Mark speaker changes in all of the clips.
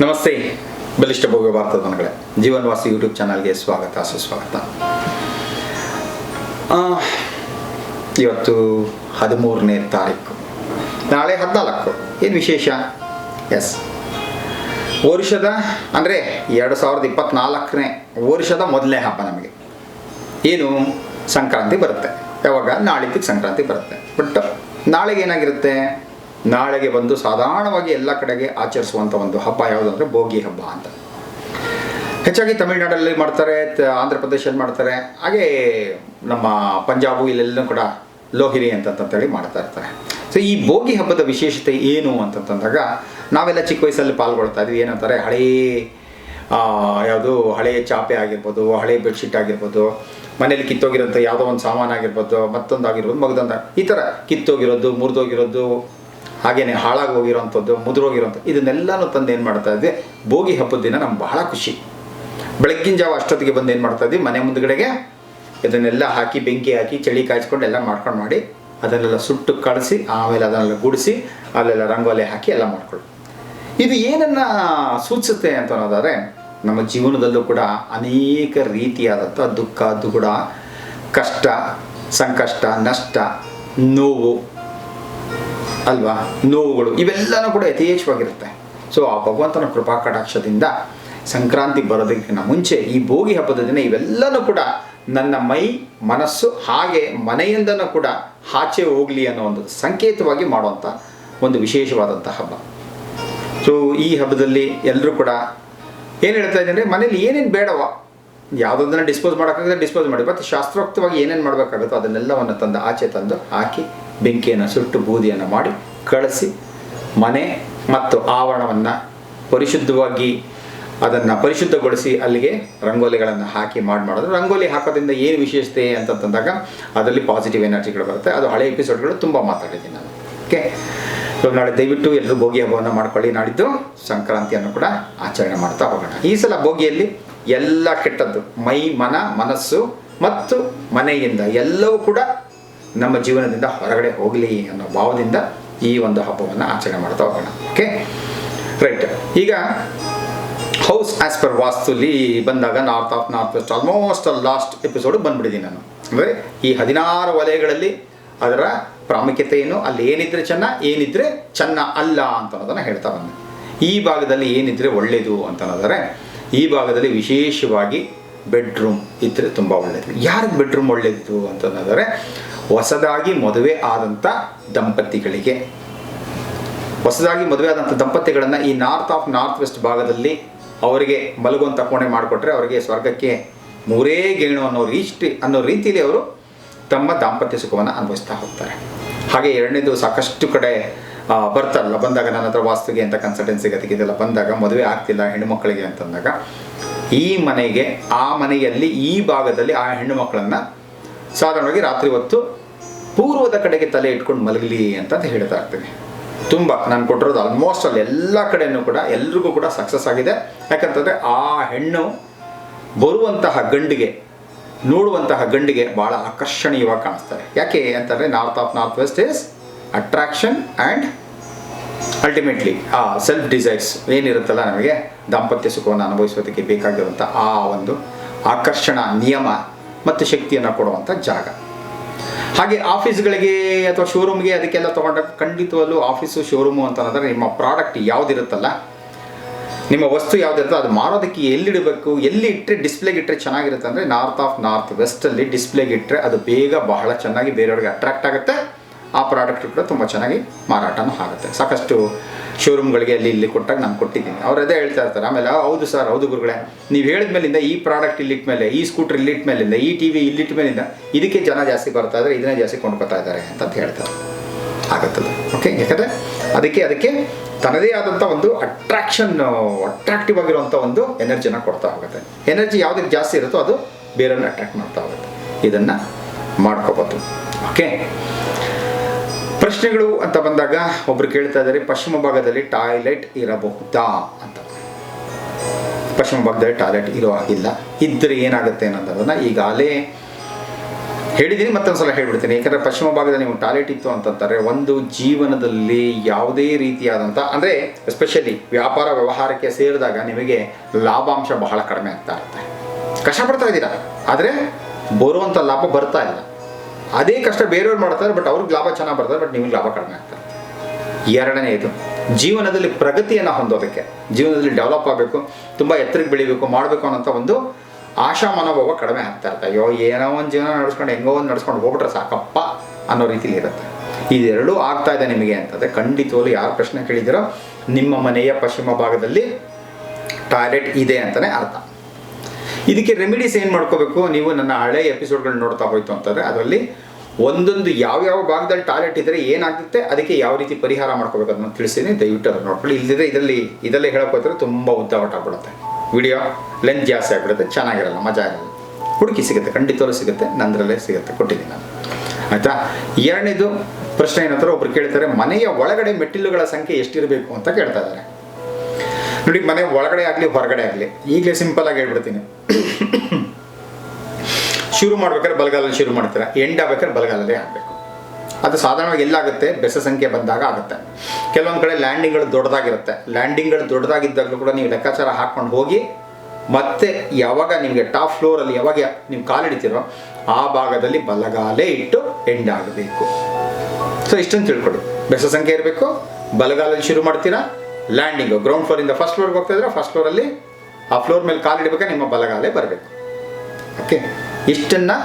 Speaker 1: ನಮಸ್ತೆ. ಬಲಿಷ್ಠ ಭೋಗ ಭಾರತದ ಜೀವನ್ ಜೀವನ್ವಾಸಿ ಯೂಟ್ಯೂಬ್ ಚಾನಲ್ಗೆ ಸ್ವಾಗತ, ಸುಸ್ವಾಗತ. ಇವತ್ತು ಹದಿಮೂರನೇ ತಾರೀಕು. ನಾಳೆ ಹದಿನಾಲ್ಕು. ಏನು ವಿಶೇಷ? ಎಸ್. ವರ್ಷದ ಅಂದರೆ ಎರಡು ಸಾವಿರದ ಇಪ್ಪತ್ತ್ನಾಲ್ಕನೇ ವರ್ಷದ ಮೊದಲನೇ ಹಬ್ಬ ನಮಗೆ. ಏನು? ಸಂಕ್ರಾಂತಿ ಬರುತ್ತೆ. ಯಾವಾಗ? ನಾಳಿದ್ದಕ್ಕೆ ಸಂಕ್ರಾಂತಿ ಬರುತ್ತೆ. ಬಟ್ ನಾಳೆಗೆ ಏನಾಗಿರುತ್ತೆ? ನಾಳೆಗೆ ಬಂದು ಸಾಧಾರಣವಾಗಿ ಎಲ್ಲ ಕಡೆಗೆ ಆಚರಿಸುವಂಥ ಒಂದು ಹಬ್ಬ ಯಾವುದಂದ್ರೆ ಭೋಗಿ ಹಬ್ಬ ಅಂತ. ಹೆಚ್ಚಾಗಿ ತಮಿಳುನಾಡಲ್ಲಿ ಮಾಡ್ತಾರೆ ಆಂಧ್ರ ಪ್ರದೇಶದಲ್ಲಿ ಮಾಡ್ತಾರೆ, ಹಾಗೆ ನಮ್ಮ ಪಂಜಾಬು ಇಲ್ಲೆಲ್ಲೂ ಕೂಡ ಲೋಹಿರಿ ಅಂತಂತೇಳಿ ಮಾಡ್ತಾ ಇರ್ತಾರೆ. ಸೊ ಈ ಭೋಗಿ ಹಬ್ಬದ ವಿಶೇಷತೆ ಏನು ಅಂತಂತಂದಾಗ, ನಾವೆಲ್ಲ ಚಿಕ್ಕ ವಯಸ್ಸಲ್ಲಿ ಪಾಲ್ಗೊಳ್ತಾ ಇದ್ವಿ, ಏನಂತಾರೆ, ಹಳೇ ಯಾವುದು ಹಳೆಯ ಚಾಪೆ ಆಗಿರ್ಬೋದು, ಹಳೆ ಬೆಡ್ಶೀಟ್ ಆಗಿರ್ಬೋದು, ಮನೇಲಿ ಕಿತ್ತೋಗಿರೋಂಥ ಯಾವುದೋ ಒಂದು ಸಾಮಾನು ಆಗಿರ್ಬೋದು ಮತ್ತೊಂದು ಆಗಿರ್ಬೋದು ಮಗದೊಂದು, ಈ ಥರ ಕಿತ್ತೋಗಿರೋದು, ಮುರಿದೋಗಿರೋದು ಹಾಗೇನೆ ಹಾಳಾಗಿ ಹೋಗಿರೋಂಥದ್ದು ಮುದುರೋಗಿರೋಂಥದ್ದು ಇದನ್ನೆಲ್ಲನೂ ತಂದು ಏನು ಮಾಡ್ತಾ ಇದ್ದೆ ಭೋಗಿ ಹಬ್ಬದ ದಿನ ನಮ್ಗೆ ಬಹಳ ಖುಷಿ. ಬೆಳಗ್ಗಿನ ಜಾವ ಅಷ್ಟೊತ್ತಿಗೆ ಬಂದು ಏನು ಮಾಡ್ತಾ ಇದ್ವಿ? ಮನೆ ಮುಂದ್ಗಡೆಗೆ ಇದನ್ನೆಲ್ಲ ಹಾಕಿ, ಬೆಂಕಿ ಹಾಕಿ, ಚಳಿ ಕಾಯಿಸ್ಕೊಂಡು ಎಲ್ಲ ಮಾಡ್ಕೊಂಡು ಮಾಡಿ, ಅದನ್ನೆಲ್ಲ ಸುಟ್ಟು ಕಳಿಸಿ, ಆಮೇಲೆ ಅದನ್ನೆಲ್ಲ ಗುಡಿಸಿ, ಅಲ್ಲೆಲ್ಲ ರಂಗೋಲಿ ಹಾಕಿ ಎಲ್ಲ ಮಾಡ್ಕೊಳ್ಳಿ ಇದು ಏನನ್ನ ಸೂಚಿಸುತ್ತೆ ಅಂತ ಅನ್ನೋದಾದರೆ, ನಮ್ಮ ಜೀವನದಲ್ಲೂ ಕೂಡ ಅನೇಕ ರೀತಿಯಾದಂಥ ದುಃಖ, ದುಗುಡ, ಕಷ್ಟ, ಸಂಕಷ್ಟ, ನಷ್ಟ, ನೋವು ಅಲ್ವಾ? ನೋವುಗಳು, ಇವೆಲ್ಲನೂ ಕೂಡ ಯಥೇಚ್ಛವಾಗಿರುತ್ತೆ. ಸೊ ಆ ಭಗವಂತನ ಕೃಪಾ ಕಟಾಕ್ಷದಿಂದ ಸಂಕ್ರಾಂತಿ ಬರೋದಕ್ಕಿಂತ ಮುಂಚೆ ಈ ಭೋಗಿ ಹಬ್ಬದ ದಿನ ಇವೆಲ್ಲನೂ ಕೂಡ ನನ್ನ ಮೈ, ಮನಸ್ಸು ಹಾಗೆ ಮನೆಯಿಂದನೂ ಕೂಡ ಆಚೆ ಹೋಗಲಿ ಅನ್ನೋ ಒಂದು ಸಂಕೇತವಾಗಿ ಮಾಡುವಂಥ ಒಂದು ವಿಶೇಷವಾದಂಥ ಹಬ್ಬ. ಸೊ ಈ ಹಬ್ಬದಲ್ಲಿ ಎಲ್ಲರೂ ಕೂಡ ಏನು ಹೇಳ್ತಾ ಇದ್ದಾರೆ ಮನೇಲಿ ಏನೇನು ಬೇಡವ, ಯಾವುದೊಂದನ್ನು ಡಿಸ್ಪೋಸ್ ಮಾಡೋಕ್ಕಾಗದೆ ಡಿಸ್ಪೋಸ್ ಮಾಡಿ, ಮತ್ತು ಶಾಸ್ತ್ರೋಕ್ತವಾಗಿ ಏನೇನು ಮಾಡಬೇಕಾಗುತ್ತೋ ಅದನ್ನೆಲ್ಲವನ್ನು ತಂದು ಆಚೆ ತಂದು ಹಾಕಿ ಬೆಂಕಿಯನ್ನು ಸುಟ್ಟು ಬೂದಿಯನ್ನು ಮಾಡಿ ಕಳಿಸಿ ಮನೆ ಮತ್ತು ಆವರಣವನ್ನು ಪರಿಶುದ್ಧವಾಗಿ ಅದನ್ನು ಪರಿಶುದ್ಧಗೊಳಿಸಿ ಅಲ್ಲಿಗೆ ರಂಗೋಲಿಗಳನ್ನು ಹಾಕಿ ಮಾಡಿ ಮಾಡೋದು. ರಂಗೋಲಿ ಹಾಕೋದ್ರಿಂದ ಏನು ವಿಶೇಷತೆ ಅಂತಂದಾಗ ಅದರಲ್ಲಿ ಪಾಸಿಟಿವ್ ಎನರ್ಜಿಗಳು ಬರುತ್ತೆ. ಅದು ಹಳೆ ಎಪಿಸೋಡ್ಗಳು ತುಂಬ ಮಾತಾಡಿದ್ದೀನಿ ನಾನು. ಓಕೆ ಇವಾಗ ನಾಳೆ ದಯವಿಟ್ಟು ಎಲ್ಲರೂ ಭೋಗಿ ಹಬ್ಬವನ್ನು ಮಾಡ್ಕೊಳ್ಳಿ. ನಾಡಿದ್ದು ಸಂಕ್ರಾಂತಿಯನ್ನು ಕೂಡ ಆಚರಣೆ ಮಾಡ್ತಾ ಹೋಗೋಣ. ಈ ಸಲ ಭೋಗಿಯಲ್ಲಿ ಎಲ್ಲ ಕೆಟ್ಟದ್ದು ಮೈ, ಮನ, ಮನಸ್ಸು ಮತ್ತು ಮನೆಯಿಂದ ಎಲ್ಲವೂ ಕೂಡ ನಮ್ಮ ಜೀವನದಿಂದ ಹೊರಗಡೆ ಹೋಗಲಿ ಅನ್ನೋ ಭಾವದಿಂದ ಈ ಒಂದು ಹಬ್ಬವನ್ನು ಆಚರಣೆ ಮಾಡ್ತಾ ಹೋಗೋಣ. ಓಕೆ ರೈಟ್ ಈಗ ಹೌಸ್ ಆಸ್ ಪರ್ ವಾಸ್ತುಲಿ ಬಂದಾಗ north of north west almost last episode ಬಂದ್ಬಿಟ್ಟಿದ್ದೀನಿ ನಾನು. ಅಂದರೆ ಈ ಹದಿನಾರು ವಲಯಗಳಲ್ಲಿ ಅದರ ಪ್ರಾಮುಖ್ಯತೆ ಏನು ಅಲ್ಲಿ ಏನಿದ್ರೆ ಚೆನ್ನ ಏನಿದ್ರೆ ಚೆನ್ನ ಅಲ್ಲ ಅಂತ ಅನ್ನೋದನ್ನು ಹೇಳ್ತಾ ಬಂದೆ. ಈ ಭಾಗದಲ್ಲಿ ಏನಿದ್ರೆ ಒಳ್ಳೆಯದು ಅಂತ ಅನ್ನೋದಾದ್ರೆ, ಈ ಭಾಗದಲ್ಲಿ ವಿಶೇಷವಾಗಿ ಬೆಡ್ರೂಮ್ ಇದ್ದರೆ ತುಂಬ ಒಳ್ಳೆಯದು ಯಾರಿಗೆ ಬೆಡ್ರೂಮ್ ಒಳ್ಳೆಯದು ಅಂತಂದರೆ ಹೊಸದಾಗಿ ಮದುವೆ ಆದಂಥ ದಂಪತಿಗಳಿಗೆ. ಹೊಸದಾಗಿ ಮದುವೆ ಆದಂಥ ದಂಪತಿಗಳನ್ನು ಈ ನಾರ್ತ್ ಆಫ್ ನಾರ್ತ್ ವೆಸ್ಟ್ ಭಾಗದಲ್ಲಿ ಅವರಿಗೆ ಮಲಗುವಂಥ ಕೋಣೆ ಮಾಡಿಕೊಟ್ರೆ ಅವರಿಗೆ ಸ್ವರ್ಗಕ್ಕೆ ಮೂರೇ ಗೇಣು ಅನ್ನೋ ರೀಷ್ಟಿ, ಅನ್ನೋ ರೀತಿಯಲ್ಲಿ ಅವರು ತಮ್ಮ ದಾಂಪತ್ಯ ಸುಖವನ್ನು ಅನುಭವಿಸ್ತಾ ಹೋಗ್ತಾರೆ. ಹಾಗೆ ಎರಡನೇದು ಸಾಕಷ್ಟು ಕಡೆ ಬರ್ತಾರಲ್ಲ, ಬಂದಾಗ ನನ್ನ ಹತ್ರ ವಾಸ್ತುಗೆ ಅಂತ ಕನ್ಸಲ್ಟೆನ್ಸಿಗೆ ಅದಕ್ಕಿದೆಲ್ಲ ಬಂದಾಗ ಮದುವೆ ಆಗ್ತಿಲ್ಲ ಹೆಣ್ಣುಮಕ್ಕಳಿಗೆ ಅಂತಂದಾಗ ಈ ಮನೆಗೆ, ಆ ಮನೆಯಲ್ಲಿ ಈ ಭಾಗದಲ್ಲಿ ಆ ಹೆಣ್ಣು ಮಕ್ಕಳನ್ನು ಸಾಧಾರಣವಾಗಿ ರಾತ್ರಿ ಹೊತ್ತು ಪೂರ್ವದ ಕಡೆಗೆ ತಲೆ ಇಟ್ಕೊಂಡು ಮಲಗಲಿ ಅಂತ ಹೇಳ್ತಾ ಇರ್ತೀನಿ. ತುಂಬ ನಾನು ಕೊಟ್ಟಿರೋದು ಆಲ್ಮೋಸ್ಟ್ ಅಲ್ಲಿ ಎಲ್ಲ ಕಡೆಯೂ ಕೂಡ ಎಲ್ರಿಗೂ ಕೂಡ ಸಕ್ಸಸ್ ಆಗಿದೆ. ಯಾಕಂತಂದರೆ ಆ ಹೆಣ್ಣು ಬರುವಂತಹ ಗಂಡಿಗೆ, ನೋಡುವಂತಹ ಗಂಡಿಗೆ ಭಾಳ ಆಕರ್ಷಣೀಯವಾಗಿ ಕಾಣಿಸ್ತಾರೆ. ಯಾಕೆ ಅಂತಂದರೆ north of north west is attraction and ultimately ಆ ಸೆಲ್ಫ್ ಡಿಸೈರ್ಸ್ ಏನಿರುತ್ತಲ್ಲ ನಮಗೆ? ದಾಂಪತ್ಯ ಸುಖವನ್ನು ಅನುಭವಿಸೋದಕ್ಕೆ ಬೇಕಾಗಿರುವಂಥ ಆ ಒಂದು ಆಕರ್ಷಣ, ನಿಯಮ ಮತ್ತು ಶಕ್ತಿಯನ್ನು ಕೊಡುವಂಥ ಜಾಗ. ಹಾಗೆ ಆಫೀಸ್ಗಳಿಗೆ ಅಥವಾ ಶೋರೂಮ್ಗೆ ಅದಕ್ಕೆಲ್ಲ ತೊಗೊಂಡ ಖಂಡಿತವಲ್ಲೂ ಆಫೀಸು ಶೋರೂಮು ಅಂತಂದರೆ ನಿಮ್ಮ ಪ್ರಾಡಕ್ಟ್ ಯಾವುದಿರುತ್ತಲ್ಲ, ನಿಮ್ಮ ವಸ್ತು ಯಾವುದಿರುತ್ತೋ ಅದು ಮಾರೋದಕ್ಕೆ ಎಲ್ಲಿಡಬೇಕು ಎಲ್ಲಿ ಇಟ್ಟರೆ ಡಿಸ್ಪ್ಲೇಗೆ ಇಟ್ಟರೆ ಚೆನ್ನಾಗಿರುತ್ತೆ ಅಂದರೆ ನಾರ್ತ್ ಆಫ್ ನಾರ್ತ್ ವೆಸ್ಟಲ್ಲಿ ಡಿಸ್ಪ್ಲೇಗೆ ಇಟ್ಟರೆ ಅದು ಬೇಗ ಬಹಳ ಚೆನ್ನಾಗಿ ಬೇರೆಯವ್ರಿಗೆ ಅಟ್ರಾಕ್ಟ್ ಆಗುತ್ತೆ. ಆ ಪ್ರಾಡಕ್ಟ್ ಕೂಡ ತುಂಬ ಚೆನ್ನಾಗಿ ಮಾರಾಟನೂ ಆಗುತ್ತೆ. ಸಾಕಷ್ಟು ಶೋರೂಮ್ಗಳಿಗೆ ಅಲ್ಲಿ ಇಲ್ಲಿ ಕೊಟ್ಟಾಗ ನಾನು ಕೊಟ್ಟಿದ್ದೀನಿ. ಅವ್ರು ಅದೇ ಹೇಳ್ತಾ ಇರ್ತಾರೆ, ಆಮೇಲೆ ಹೌದು ಸರ್ ಹೌದು ಗುರುಗಳೇ, ನೀವು ಹೇಳಿದ ಮೇಲಿಂದ ಈ ಪ್ರಾಡಕ್ಟ್ ಇಲ್ಲಿಟ್ ಮೇಲೆ ಈ ಸ್ಕೂಟ್ರ್ ಇಲ್ಲಿಟ್ಟ ಮೇಲಿಂದ ಈ ಟಿ ವಿ ಇಲ್ಲಿಟ್ಟ ಮೇಲಿಂದ ಇದಕ್ಕೆ ಜನ ಜಾಸ್ತಿ ಬರ್ತಾ ಇದ್ದಾರೆ ಇದನ್ನೇ ಜಾಸ್ತಿ ಕೊಂಡ್ಕೊತಾ ಇದ್ದಾರೆ ಅಂತ ಹೇಳ್ತಾರೆ. ಆಗುತ್ತದೆ. ಓಕೆ ಯಾಕಂದರೆ ಅದಕ್ಕೆ ಅದಕ್ಕೆ ತನ್ನದೇ ಆದಂಥ ಒಂದು ಅಟ್ರಾಕ್ಷನ್ ಅಟ್ರಾಕ್ಟಿವ್ ಆಗಿರುವಂಥ ಒಂದು ಎನರ್ಜಿನ ಕೊಡ್ತಾ ಹೋಗುತ್ತೆ. ಎನರ್ಜಿ ಯಾವುದಕ್ಕೆ ಜಾಸ್ತಿ ಇರುತ್ತೋ ಅದು ಬೇರೆಯವ್ರನ್ನ ಅಟ್ರಾಕ್ಟ್ ಮಾಡ್ತಾ ಹೋಗುತ್ತೆ. ಇದನ್ನು ಮಾಡ್ಕೋಬೋದು. ಓಕೆ ಪ್ರಶ್ನೆಗಳು ಅಂತ ಬಂದಾಗ ಒಬ್ರು ಕೇಳ್ತಾ ಇದ್ದಾರೆ, ಪಶ್ಚಿಮ ಭಾಗದಲ್ಲಿ ಟಾಯ್ಲೆಟ್ ಇರಬಹುದಾ ಅಂತ. ಪಶ್ಚಿಮ ಭಾಗದಲ್ಲಿ ಟಾಯ್ಲೆಟ್ ಇರೋ ಹಾಗಿಲ್ಲ. ಇದ್ದರೆ ಏನಾಗುತ್ತೆ ಅನ್ನೋದನ್ನು ಈಗಾಗಲೇ ಹೇಳಿದ್ದೀನಿ ಮತ್ತೊಂದ್ಸಲ ಹೇಳ್ಬಿಡ್ತೀನಿ. ಯಾಕಂದರೆ ಪಶ್ಚಿಮ ಭಾಗದಲ್ಲಿ ನೀವು ಟಾಯ್ಲೆಟ್ ಇತ್ತು ಅಂತಂತಾರೆ, ಒಂದು ಜೀವನದಲ್ಲಿ ಯಾವುದೇ ರೀತಿಯಾದಂಥ ಅಂದರೆ ಎಸ್ಪೆಷಲಿ ವ್ಯಾಪಾರ ವ್ಯವಹಾರಕ್ಕೆ ಸೇರಿದಾಗ ನಿಮಗೆ ಲಾಭಾಂಶ ಬಹಳ ಕಡಿಮೆ ಆಗ್ತಾ ಇರುತ್ತೆ. ಕಷ್ಟಪಡ್ತಾ ಇದ್ದೀರಾ? ಆದರೆ ಬರುವಂಥ ಲಾಭ ಬರ್ತಾ ಇಲ್ಲ. ಅದೇ ಕಷ್ಟ ಬೇರೆಯವ್ರು ಮಾಡ್ತಾರೆ ಬಟ್ ಅವ್ರಿಗೆ ಲಾಭ ಚೆನ್ನಾಗಿ ಬರ್ತಾರೆ ಬಟ್ ನಿಮಗೆ ಲಾಭ ಕಡಿಮೆ ಆಗ್ತಾ ಎರಡನೇದು ಜೀವನದಲ್ಲಿ ಪ್ರಗತಿಯನ್ನು ಹೊಂದೋದಕ್ಕೆ, ಜೀವನದಲ್ಲಿ ಡೆವಲಪ್ ಆಗಬೇಕು, ತುಂಬ ಎತ್ತರಕ್ಕೆ ಬೆಳಿಬೇಕು, ಮಾಡಬೇಕು ಅನ್ನೋಂಥ ಒಂದು ಆಶಾ ಮನೋಭಾವ ಕಡಿಮೆ ಆಗ್ತಾ ಇರ್ತಾರೆ ಅಯ್ಯೋ, ಏನೋ ಒಂದು ಜೀವನ ನಡೆಸ್ಕೊಂಡು, ಹೆಂಗೋ ಒಂದು ನಡ್ಸ್ಕೊಂಡು ಹೋಗ್ಬಿಟ್ರೆ ಸಾಕಪ್ಪ ಅನ್ನೋ ರೀತಿಲಿ ಇರುತ್ತೆ. ಇದೆರಡೂ ಆಗ್ತಾ ಇದೆ ನಿಮಗೆ ಅಂತಂದರೆ, ಖಂಡಿತವಾಗ್ಲೂ ಯಾರು ಪ್ರಶ್ನೆ ಕೇಳಿದಿರೋ ನಿಮ್ಮ ಮನೆಯ ಪಶ್ಚಿಮ ಭಾಗದಲ್ಲಿ ಟಾಯ್ಲೆಟ್ ಇದೆ ಅಂತಲೇ ಅರ್ಥ. ಇದಕ್ಕೆ ರೆಮಿಡೀಸ್ ಏನು ಮಾಡ್ಕೋಬೇಕು? ನೀವು ನನ್ನ ಹಳೆ ಎಪಿಸೋಡ್ಗಳನ್ನ ನೋಡ್ತಾ ಹೋಯ್ತು ಅಂತಂದರೆ ಅದರಲ್ಲಿ ಒಂದೊಂದು ಯಾವ್ಯಾವ ಭಾಗದಲ್ಲಿ ಟಾಯ್ಲೆಟ್ ಇದ್ದರೆ ಏನಾಗುತ್ತೆ, ಅದಕ್ಕೆ ಯಾವ ರೀತಿ ಪರಿಹಾರ ಮಾಡ್ಕೋಬೇಕು ಅದನ್ನು ತಿಳಿಸಿದ್ದೀನಿ. ದಯವಿಟ್ಟು ಅದನ್ನು ನೋಡ್ಕೊಳ್ಳಿ. ಇಲ್ಲದಿದ್ರೆ ಇದರಲ್ಲಿ, ಇದರಲ್ಲೇ ಹೇಳಕ್ಕೆ ಹೋದ್ರೆ ತುಂಬ ಉದ್ದಾವಟ ಆಗ್ಬಿಡುತ್ತೆ. ವಿಡಿಯೋ ಲೆಂತ್ ಜಾಸ್ತಿ ಆಗ್ಬಿಡುತ್ತೆ. ಚೆನ್ನಾಗಿರಲ್ಲ, ಮಜಾ ಇರಲ್ಲ. ಹುಡುಕಿ ಸಿಗುತ್ತೆ, ಖಂಡಿತವಾಗ್ಲೂ ಸಿಗುತ್ತೆ. ನಂದರಲ್ಲೇ ಸಿಗುತ್ತೆ. ಕೊಟ್ಟಿದ್ದೀನಿ ನಾನು. ಆಯಿತಾ? ಎರಡನೇದು ಪ್ರಶ್ನೆ ಏನಂತಾರೆ ಒಬ್ರು ಕೇಳ್ತಾರೆ, ಮನೆಯ ಒಳಗಡೆ ಮೆಟ್ಟಿಲುಗಳ ಸಂಖ್ಯೆ ಎಷ್ಟಿರಬೇಕು ಅಂತ ಕೇಳ್ತಾ ಇದ್ದಾರೆ. ನೋಡಿ, ಮನೆ ಒಳಗಡೆ ಆಗಲಿ, ಹೊರಗಡೆ ಆಗಲಿ, ಈಗಲೇ ಸಿಂಪಲ್ ಆಗಿ ಹೇಳ್ಬಿಡ್ತೀನಿ. ಶುರು ಮಾಡ್ಬೇಕಾದ್ರೆ ಬಲಗಾಲಲ್ಲಿ ಶುರು ಮಾಡ್ತೀರಾ ಎಂಡ್ ಆಗ್ಬೇಕಾದ್ರೆ ಬಲಗಾಲಲ್ಲೇ ಆಗಬೇಕು. ಅದು ಸಾಧಾರಣವಾಗಿ ಎಲ್ಲಾಗುತ್ತೆ, ಬೆಸ ಸಂಖ್ಯೆ ಬಂದಾಗ ಆಗುತ್ತೆ. ಕೆಲವೊಂದು ಕಡೆ ಲ್ಯಾಂಡಿಂಗ್ಗಳು ದೊಡ್ಡದಾಗಿರುತ್ತೆ. ಲ್ಯಾಂಡಿಂಗ್ಗಳು ದೊಡ್ಡದಾಗಿದ್ದಾಗಲೂ ಕೂಡ ನೀವು ಲೆಕ್ಕಾಚಾರ ಹಾಕ್ಕೊಂಡು ಹೋಗಿ, ಮತ್ತೆ ಯಾವಾಗ ನಿಮಗೆ ಟಾಪ್ ಫ್ಲೋರಲ್ಲಿ ಯಾವಾಗ ನೀವು ಕಾಲಿಡ್ತೀರೋ ಆ ಭಾಗದಲ್ಲಿ ಬಲಗಾಲೇ ಇಟ್ಟು ಎಂಡ್ ಆಗಬೇಕು. ಸೊ ಇಷ್ಟೊಂದು ತಿಳ್ಕೊಡು. ಬೆಸ ಸಂಖ್ಯೆ ಇರಬೇಕು ಬಲಗಾಲಲ್ಲಿ ಶುರು ಮಾಡ್ತೀರಾ? ಲ್ಯಾಂಡಿಂಗು ಗ್ರೌಂಡ್ ಫ್ಲೋರಿಂದ ಫಸ್ಟ್ ಫ್ಲೋರ್ಗೆ ಹೋಗ್ತಾ ಇದ್ರೆ ಫಸ್ಟ್ ಫ್ಲೋರಲ್ಲಿ ಆ ಫ್ಲೋರ್ ಮೇಲೆ ಕಾಲಿಡ್ಬೇಕಾದ್ರೆ ನಿಮ್ಮ ಬಲಗಾಲೇ ಬರಬೇಕು. ಓಕೆ ಇಷ್ಟನ್ನು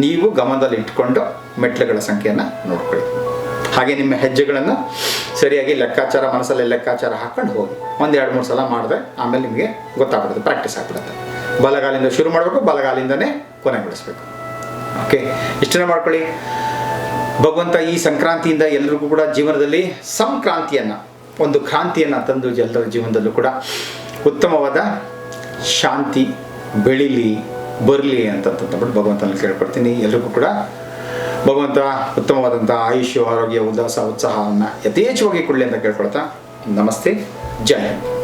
Speaker 1: ನೀವು ಗಮನದಲ್ಲಿ ಇಟ್ಕೊಂಡು ಮೆಟ್ಲುಗಳ ಸಂಖ್ಯೆಯನ್ನು ನೋಡ್ಕೊಳ್ಳಿ. ಹಾಗೆ ನಿಮ್ಮ ಹೆಜ್ಜೆಗಳನ್ನು ಸರಿಯಾಗಿ ಲೆಕ್ಕಾಚಾರ, ಮನಸ್ಸಲ್ಲಿ ಲೆಕ್ಕಾಚಾರ ಹಾಕ್ಕೊಂಡು ಹೋಗಿ. ಒಂದು ಎರಡು ಮೂರು ಸಲ ಮಾಡಿದ್ರೆ ಆಮೇಲೆ ನಿಮಗೆ ಗೊತ್ತಾಗ್ಬಿಡುತ್ತೆ ಪ್ರಾಕ್ಟೀಸ್ ಆಗ್ಬಿಡುತ್ತೆ. ಬಲಗಾಲಿಂದ ಶುರು ಮಾಡಬೇಕು, ಬಲಗಾಲಿಂದನೇ ಕೊನೆಗೊಳಿಸ್ಬೇಕು. ಓಕೆ ಇಷ್ಟನ್ನ ಮಾಡ್ಕೊಳ್ಳಿ. ಭಗವಂತ ಈ ಸಂಕ್ರಾಂತಿಯಿಂದ ಎಲ್ರಿಗೂ ಕೂಡ ಜೀವನದಲ್ಲಿ ಸಂಕ್ರಾಂತಿಯನ್ನು ಒಂದು ಕ್ರಾಂತಿಯನ್ನು ತಂದು ಎಲ್ಲರ ಜೀವನದಲ್ಲೂ ಕೂಡ ಉತ್ತಮವಾದ ಶಾಂತಿ, ಬೆಳಿಲಿ, ಬರಲಿ ಅಂತಂತಂದ್ಬಿಟ್ಟು ಭಗವಂತನಲ್ಲಿ ಕೇಳ್ಕೊಡ್ತೀನಿ. ಎಲ್ರಿಗೂ ಕೂಡ ಭಗವಂತ ಉತ್ತಮವಾದಂಥ ಆಯುಷ್ಯ, ಆರೋಗ್ಯ ಉಲ್ಲಾಸ ಉತ್ಸಾಹವನ್ನು ಯಥೇಚ್ಛವಾಗಿ ಕೊಡಲಿ ಅಂತ ಕೇಳ್ಕೊಳ್ತಾ ನಮಸ್ತೆ. ಜೈ ಹಿಂದ್.